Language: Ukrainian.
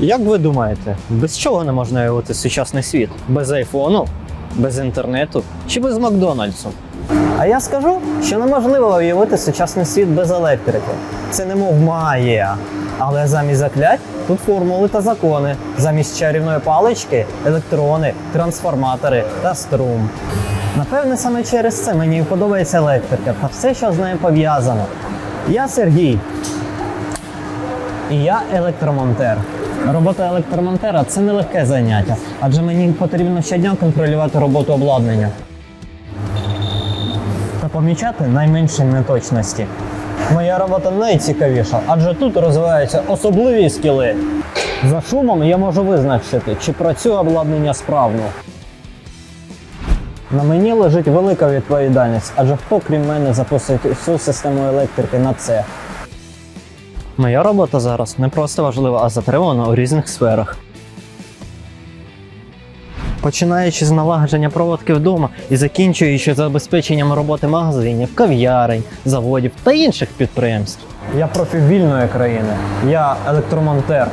Як ви думаєте, без чого не можна уявити сучасний світ? Без айфону, без інтернету чи без Макдональдсу? А я скажу, що неможливо уявити сучасний світ без електрики. Це немов магія. Але замість заклять тут формули та закони. Замість чарівної палички електрони, трансформатори та струм. Напевне, саме через це мені подобається електрика та все, що з нею пов'язано. Я Сергій, і я електромонтер. Робота електромонтера це нелегке заняття, адже мені потрібно щодня контролювати роботу обладнання та помічати найменші неточності. Моя робота найцікавіша, адже тут розвиваються особливі скіли. За шумом я можу визначити, чи працює обладнання справно. На мені лежить велика відповідальність, адже хто крім мене запустить всю систему електрики на це. Моя робота зараз не просто важлива, а затримана у різних сферах. Починаючи з налагодження проводки вдома і закінчуючи забезпеченням роботи магазинів, кав'ярень, заводів та інших підприємств. Я профі вільної країни. Я електромонтер.